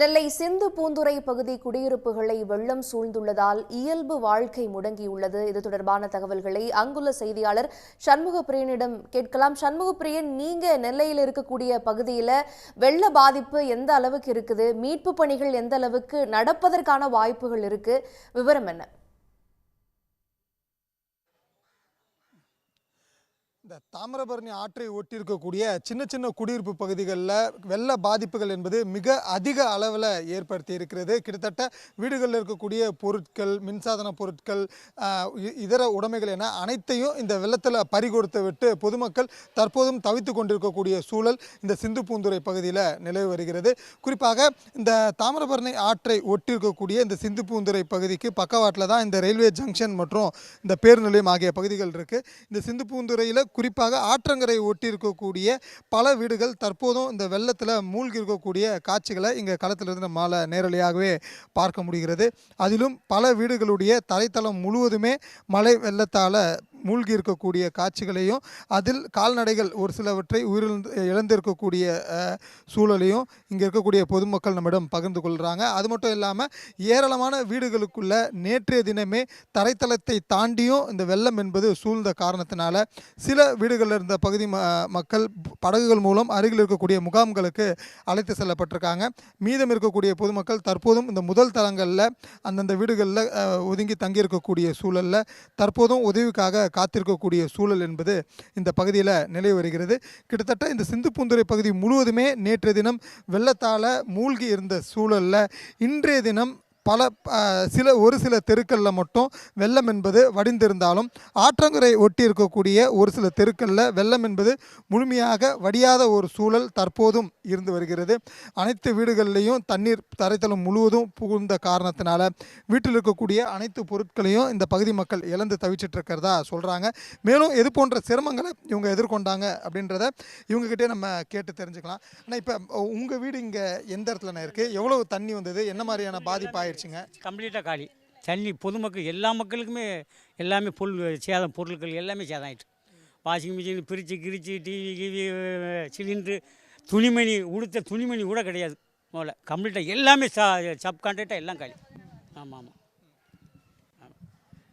நெல்லை சிந்து பூந்துறை பகுதி குடியிருப்புகளை வெள்ளம் சூழ்ந்துள்ளதால் இயல்பு வாழ்க்கை முடங்கியுள்ளது. இது தொடர்பான தகவல்களை அங்குள்ள செய்தியாளர் சண்முகப்பிரியனிடம் கேட்கலாம். சண்முகப்பிரியன் நீங்க நெல்லையில் இருக்கக்கூடிய பகுதியில வெள்ள பாதிப்பு எந்த அளவுக்கு இருக்குது? மீட்பு பணிகள் எந்த அளவுக்கு நடப்பதற்கான வாய்ப்புகள் இருக்கு? விவரம் என்ன? இந்த தாமிரபரணி ஆற்றை ஒட்டியிருக்கக்கூடிய சின்ன சின்ன குடியிருப்பு பகுதிகளில் வெள்ள பாதிப்புகள் என்பது மிக அதிக அளவில் ஏற்படுத்தி இருக்கிறது. கிட்டத்தட்ட வீடுகளில் இருக்கக்கூடிய பொருட்கள் மின்சாதன பொருட்கள் இதர உடைமைகள் என அனைத்தையும் இந்த வெள்ளத்தில் பறிகொடுத்து விட்டு பொதுமக்கள் தற்போதும் தவித்து கொண்டிருக்கக்கூடிய சூழல் இந்த சிந்து பூந்துரை பகுதியில் நிலவி வருகிறது. குறிப்பாக இந்த தாமிரபரணி ஆற்றை ஒட்டியிருக்கக்கூடிய இந்த சிந்து பூந்துரை பகுதிக்கு பக்கவாட்டில் தான் இந்த ரயில்வே ஜங்ஷன் மற்றும் இந்த பேருந்து நிலையம் ஆகிய பகுதிகள் இருக்குது இந்த சிந்து பூந்துறையில் குறிப்பாக ஆற்றங்கரை ஒட்டி இருக்கக்கூடிய பல வீடுகள் தற்போதும் இந்த வெள்ளத்தில் மூழ்கி இருக்கக்கூடிய காட்சிகளை இங்கே களத்திலிருந்து நம்மால் நேரடியாகவே பார்க்க முடிகிறது. அதிலும் பல வீடுகளுடைய தரைத்தளம் முழுவதுமே மழை வெள்ளத்தால் மூழ்கி இருக்கக்கூடிய காட்சிகளையும் அதில் கால்நடைகள் ஒரு சிலவற்றை உயிரிழந்து இழந்திருக்கக்கூடிய சூழலையும் இங்கே இருக்கக்கூடிய பொதுமக்கள் நம்மிடம் பகிர்ந்து கொள்கிறாங்க அது மட்டும் இல்லாமல் ஏராளமான வீடுகளுக்குள்ள நேற்றைய தினமே தரைத்தளத்தை தாண்டியும் இந்த வெள்ளம் என்பது சூழ்ந்த காரணத்தினால சில வீடுகளில் இருந்த பகுதி மக்கள் படகுகள் மூலம் அருகில் இருக்கக்கூடிய முகாம்களுக்கு அழைத்து செல்லப்பட்டிருக்காங்க. மீதம் இருக்கக்கூடிய பொதுமக்கள் தற்போதும் இந்த முதல் தளங்களில் அந்தந்த வீடுகளில் ஒதுங்கி தங்கியிருக்கக்கூடிய சூழலில் தற்போதும் உதவிக்காக காத்திருக்கக்கூடிய சூழல் என்பது இந்த பகுதியில் நிலை வருகிறது. கிட்டத்தட்ட இந்த சிந்து பூந்துரை பகுதி முழுவதுமே நேற்றைய தினம் வெள்ளத்தால் மூழ்கி இருந்த சூழலில் இன்றைய தினம் பல சில ஒரு சில தெருக்களில் மட்டும் வெள்ளம் என்பது வடிந்திருந்தாலும் ஆற்றங்கரை ஒட்டி இருக்கக்கூடிய ஒரு சில தெருக்களில் வெள்ளம் என்பது முழுமையாக வடியாத ஒரு சூழல் தற்போதும் இருந்து வருகிறது. அனைத்து வீடுகள்லேயும் தண்ணீர் தரைத்தளம் முழுவதும் புகுந்த காரணத்தினால வீட்டில் இருக்கக்கூடிய அனைத்து பொருட்களையும் இந்த பகுதி மக்கள் இழந்து தவிச்சிட்டு இருக்கிறதா சொல்கிறாங்க மேலும் எது போன்ற சிரமங்களை இவங்க எதிர்கொண்டாங்க அப்படின்றத இவங்ககிட்டே நம்ம கேட்டு தெரிஞ்சுக்கலாம். ஆனால் இப்போ உங்கள் வீடு இங்கே எந்த இடத்துலண்ணா இருக்குது எவ்வளவு தண்ணி வந்தது? என்ன மாதிரியான பாதிப்பாக ஆயிடுச்சுங்க. கம்ப்ளீட்டாக காலி. தண்ணி பொதுமக்கள் எல்லா மக்களுக்குமே எல்லாமே பொருள் சேதம் பொருட்கள் எல்லாமே சேதம் ஆயிட்டு வாஷிங் மிஷின் பிரித்து கிரிச்சு டிவி கிவி சிலிண்ட்ரு துணிமணி உடுத்த துணிமணி கூட கிடையாது. முதல்ல கம்ப்ளீட்டாக எல்லாமே ச சப் கான்ட்ராக்டாக எல்லாம் காலி. ஆமாம் ஆமாம்.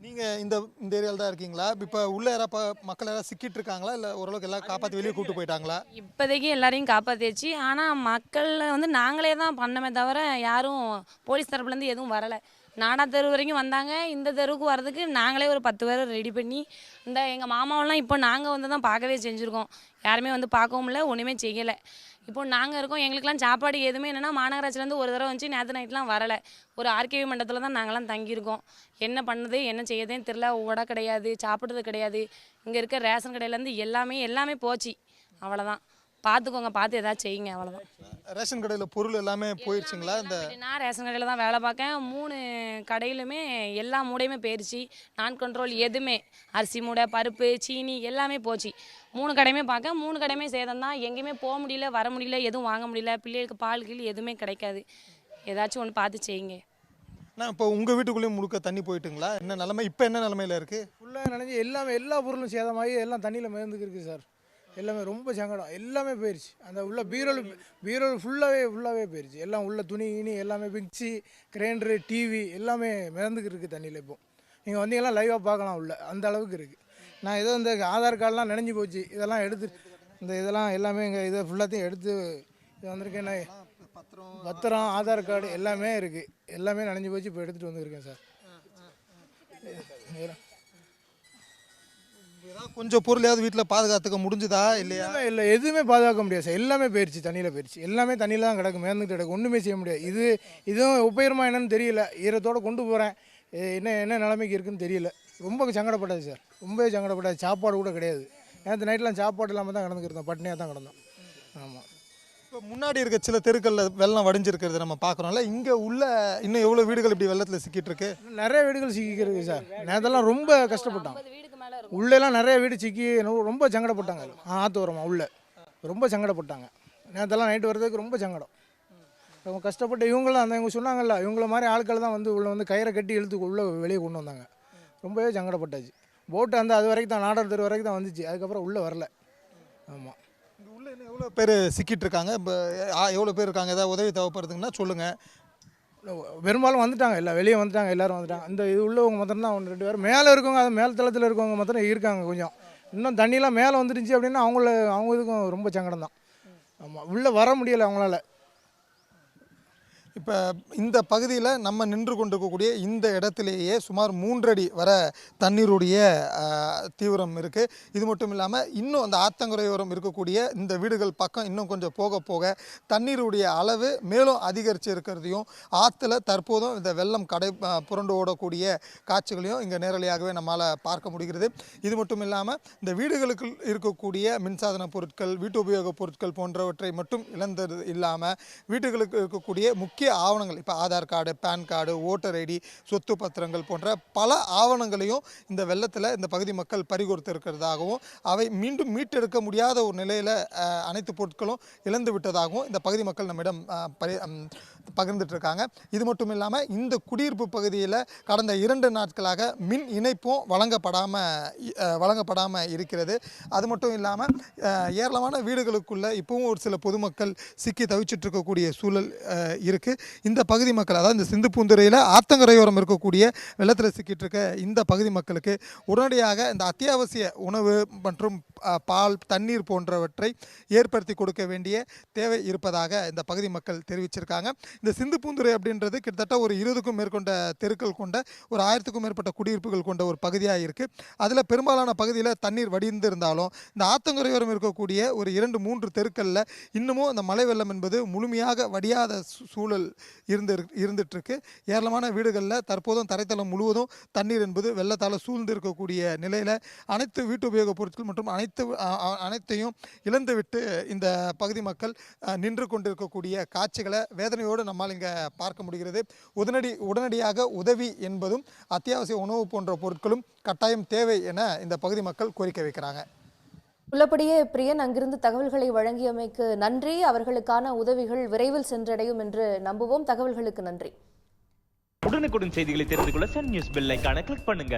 நீங்கள் இந்த இந்த ஏரியாவில் தான் இருக்கீங்களா? இப்போ உள்ள யாராவது ப- மக்கள் யாராவது சிக்கிட்டு இருக்காங்களா இல்லை ஓரளவுக்கு எல்லாம் காப்பாற்றி வெளியே கூட்டு போயிட்டாங்களா? இப்போதைக்கு எல்லாரையும் காப்பாற்றியாச்சு ஆனால் மக்கள் வந்து நாங்களே தான் பண்ணமே தவிர யாரும் போலீஸ் தரப்புலேருந்து எதுவும் வரலை. நாடா தெரு வரைக்கும் வந்தாங்க. இந்த தெருவுக்கு வர்றதுக்கு நாங்களே ஒரு பத்து பேர் ரெடி பண்ணி இந்த எங்கள் மாமாவெல்லாம் இப்போ நாங்கள் வந்து தான் பார்க்கவே செஞ்சுருக்கோம். யாருமே வந்து பார்க்கவும் இல்லை ஒன்றுமே செய்யலை. இப்போ நாங்கள் இருக்கோம் எங்களுக்கெல்லாம் சாப்பாடு எதுவுமே என்னென்னா மாநகராட்சிலேருந்து ஒரு தடவை வந்துச்சு நேற்று நைட்லாம் வரலை. ஒரு ஆர்கேவி மண்டபத்தில் தான் நாங்களாம் தங்கியிருக்கோம். என்ன பண்ணுது என்ன செய்யறதுன்னு தெரில உடை கிடையாது சாப்பிட்றது கிடையாது. இங்கே இருக்க ரேஷன் கடையிலேருந்து எல்லாமே எல்லாமே போச்சு. அவ்வளோதான் பார்த்துக்கோங்க பார்த்து ஏதாச்சும் செய்யுங்க அவ்வளோதான் ரேஷன் கடையில் பொருள் எல்லாமே போயிடுச்சுங்களா இந்த நான் ரேஷன் கடையில் தான் வேலை பார்க்கேன். மூணு கடையிலுமே எல்லா மூடையுமே போயிடுச்சு நான் கண்ட்ரோல் எதுவுமே. அரிசி மூடை பருப்பு சீனி எல்லாமே போச்சு. மூணு கடையுமே பார்க்க மூணு கடையுமே சேதம் தான். எங்கேயுமே போக முடியல வர முடியல எதுவும் வாங்க முடியல. பிள்ளைகளுக்கு பால் கீழ் எதுவுமே கிடைக்காது. ஏதாச்சும் ஒன்று பார்த்து செய்யுங்க. நான் இப்போ உங்கள் வீட்டுக்குள்ளேயும் முழுக்க தண்ணி போயிட்டுங்களா? என்ன நிலமை? இப்போ என்ன நிலமையில இருக்குது ஃபுல்லாக நினைஞ்சு எல்லாமே எல்லா பொருளும் சேதமாகி எல்லாம் தண்ணியில் மிதந்துக்கு இருக்குது சார். எல்லாமே ரொம்ப சங்கடம். எல்லாமே போயிடுச்சு அந்த உள்ள பீரோல் பீரோல் ஃபுல்லாகவே ஃபுல்லாகவே போயிடுச்சு எல்லாம் உள்ள துணி கிணி எல்லாமே மிக்சி கிரைண்டரு டிவி எல்லாமே மிதந்துக்கு இருக்குது தண்ணியில் இப்போ. நீங்கள் வந்தீங்கன்னா லைவாக பார்க்கலாம் உள்ள. அந்த அளவுக்கு இருக்குது நான் ஏதோ இந்த ஆதார் கார்டெலாம் நினைஞ்சு போச்சு. இதெல்லாம் எடுத்து இந்த இதெல்லாம் எல்லாமே இங்கே இதை ஃபுல்லாத்தையும் எடுத்து இது வந்திருக்கேன் நான் பத்திரம் ஆதார் கார்டு எல்லாமே இருக்குது எல்லாமே நனைஞ்சு போச்சு. இப்போ எடுத்துகிட்டு வந்திருக்கேன் சார். கொஞ்சம் பொருளையாவது வீட்டில் பாதுகாத்துக்க முடிஞ்சுதா இல்லையா? இல்லை எதுவுமே பாதுகாக்க முடியாது சார். எல்லாமே போயிடுச்சு தண்ணியில் போயிடுச்சு எல்லாமே தண்ணியில் தான் கிடக்கு மேர்ந்துட்டு கிடக்கு ஒன்றுமே செய்ய முடியாது. இது இதுவும் உபயோகமா என்னன்னு தெரியல. ஈரத்தோடு கொண்டு போகிறேன் என்ன என்ன நிலைமைக்கு இருக்குன்னு தெரியல. ரொம்ப சங்கடப்பட்டது சார். ரொம்பவே சங்கடப்பட்டது சாப்பாடு கூட கிடையாது. நேற்று நைட்லாம் சாப்பாடு இல்லாமல் தான் கிடந்துக்கிருந்தோம் பட்னியாக தான் கிடந்தோம். ஆமாம் இப்போ முன்னாடி இருக்க சில தெருக்களில் வெள்ளம் வடிஞ்சிருக்கிறது நம்ம பார்க்குறோம்ல. இங்கே உள்ள இன்னும் எவ்வளோ வீடுகள் இப்படி வெள்ளத்தில் சிக்கிட்டு இருக்கு? நிறைய வீடுகள் சிக்கிக்கிறது சார். நேற்றெல்லாம் ரொம்ப கஷ்டப்பட்டாங்க உள்ளெல்லாம் நிறைய வீடு சிக்கி ரொம்ப- சங்கடப்பட்டாங்க. ஆற்று ஓரமாக உள்ள. ரொம்ப சங்கடப்பட்டாங்க. நேற்றெல்லாம் நைட்டு வர்றதுக்கு ரொம்ப சங்கடம். ரொம்ப கஷ்டப்பட்டு இவங்களாம் அந்த இவங்க சொன்னாங்கல்ல இவங்கள மாதிரி ஆட்கள் தான் வந்து உள்ள வந்து கயிறை கட்டி இழுத்து உள்ள வெளியே கொண்டு வந்தாங்க. ரொம்பவே சங்கடப்பட்டாச்சு. போட்டு அந்த அது வரைக்கும் தான் நாடர் தெரு வரைக்கும் தான் வந்துச்சு. அதுக்கப்புறம் உள்ளே வரல. ஆமாம் இங்கே உள்ள எவ்வளோ பேர் சிக்கிட்டு இருக்காங்க? இப்போ எவ்வளோ பேர் இருக்காங்க? ஏதாவது உதவி தேவைப்படுறதுங்கன்னா சொல்லுங்கள் பெரும்பாலும் வந்துட்டாங்க எல்லாம் வெளியே வந்துட்டாங்க எல்லோரும் வந்துட்டாங்க. இந்த இது உள்ளவங்க மாத்திரம் தான் ஒன்று ரெண்டு பேர் மேலே இருக்கவங்க அது மேல் தளத்தில் இருக்கவங்க மாத்திரம் இருக்காங்க கொஞ்சம். இன்னும் தண்ணியெலாம் மேலே வந்துருந்துச்சு அப்படின்னா அவங்கள அவங்க இதுக்கும் ரொம்ப சங்கடம் தான் ஆமாம் உள்ளே வர முடியலை அவங்களால. இப்போ இந்த பகுதியில் நம்ம நின்று கொண்டிருக்கக்கூடிய இந்த இடத்திலேயே சுமார் மூன்றடி வர தண்ணீருடைய தீவிரம் இருக்குது இது மட்டும் இல்லாமல் இன்னும் அந்த ஆத்தங்கரையோரம் இருக்கக்கூடிய இந்த வீடுகள் பக்கம் இன்னும் கொஞ்சம் போக போக தண்ணீருடைய அளவு மேலும் அதிகரித்து இருக்கிறதையும் ஆற்றுல தற்போதும் இந்த வெள்ளம் கடை புரண்டு ஓடக்கூடிய காட்சிகளையும் இங்கே நேரடியாகவே நம்மால் பார்க்க முடிகிறது. இது மட்டும் இல்லாமல் இந்த வீடுகளுக்கு இருக்கக்கூடிய மின்சாதன பொருட்கள் வீட்டு உபயோக பொருட்கள் போன்றவற்றை மட்டும் இழந்தது இல்லாமல் வீட்டுகளுக்கு இருக்கக்கூடிய முக்கிய ஆவணங்கள் இப்போ Aadhaar card pan card voter ID சொத்து பத்திரங்கள் போன்ற பல ஆவணங்களையும் இந்த வெள்ளத்தில் இந்த பகுதி மக்கள் பறிகொடுத்து இருக்கிறதாகவும் அவை மீண்டும் மீட்டெடுக்க முடியாத ஒரு நிலையில் அனைத்து பொருட்களும் இழந்து விட்டதாகவும் இந்த பகுதி மக்கள் நம்மிடம் பரி பகிர்ந்துட்டு இருக்காங்க இது மட்டும் இல்லாமல் இந்த குடியிருப்பு பகுதியில் கடந்த இரண்டு நாட்களாக மின் இணைப்பும் வழங்கப்படாமல் வழங்கப்படாமல் இருக்கிறது. அது மட்டும் இல்லாமல் ஏராளமான வீடுகளுக்குள்ளே இப்பவும் ஒரு சில பொதுமக்கள் சிக்கி தவிச்சிட்டு இருக்கக்கூடிய சூழல் இருக்குது இந்த பகுதி மக்கள் அதாவது இந்த சிந்து பூந்துறையில் ஆத்தங்கரையோரம் இருக்கக்கூடிய வெள்ளத்தில் சிக்கிட்டு இருக்க இந்த பகுதி மக்களுக்கு உடனடியாக இந்த அத்தியாவசிய உணவு மற்றும் பால் தண்ணீர் போன்றவற்றை ஏற்படுத்தி கொடுக்க வேண்டிய தேவை இருப்பதாக இந்த பகுதி மக்கள் தெரிவிச்சிருக்காங்க. இந்த சிந்து பூந்துறை அப்படின்றது கிட்டத்தட்ட ஒரு இருபதுக்கும் மேற்கொண்ட தெருக்கள் கொண்ட ஒரு ஆயிரத்துக்கும் மேற்பட்ட குடியிருப்புகள் கொண்ட ஒரு பகுதியாக இருக்குது அதில் பெரும்பாலான பகுதியில் தண்ணீர் வடிந்து இருந்தாலும் இந்த ஆத்தங்கரையோரம் இருக்கக்கூடிய ஒரு இரண்டு மூன்று தெருக்களில் இன்னமும் அந்த மழை வெள்ளம் என்பது முழுமையாக வடியாத சூழல் இருந்து இருந்துகிட்ருக்கு ஏராளமான வீடுகளில் தற்போதும் தரைத்தளம் முழுவதும் தண்ணீர் என்பது வெள்ளத்தால் சூழ்ந்து இருக்கக்கூடிய நிலையில் அனைத்து வீட்டு உபயோகப் பொருட்கள் மற்றும் அனைத்து அனைத்தையும் இழந்துவிட்டு இந்த பகுதி மக்கள் நின்று கொண்டிருக்கக்கூடிய காட்சிகளை வேதனையோடு நம்மால் இங்கே பார்க்க முடிகிறது. உடனடி உடனடியாக உதவி என்பதும் அத்தியாவசிய உணவு போன்ற பொருட்களும் கட்டாயம் தேவை என இந்த பகுதி மக்கள் கோரிக்கை வைக்கிறாங்க. உள்ளபடியே பிரியன் அங்கிருந்து தகவல்களை வழங்கியமைக்கு நன்றி. அவர்களுக்கான உதவிகள் விரைவில் சென்றடையும் என்று நம்புவோம். தகவல்களுக்கு நன்றி. உடனுக்குடன் செய்திகளை தெரிந்து கொள்ள சன் நியூஸ் பெல் ஐகானை கிளிக் பண்ணுங்க.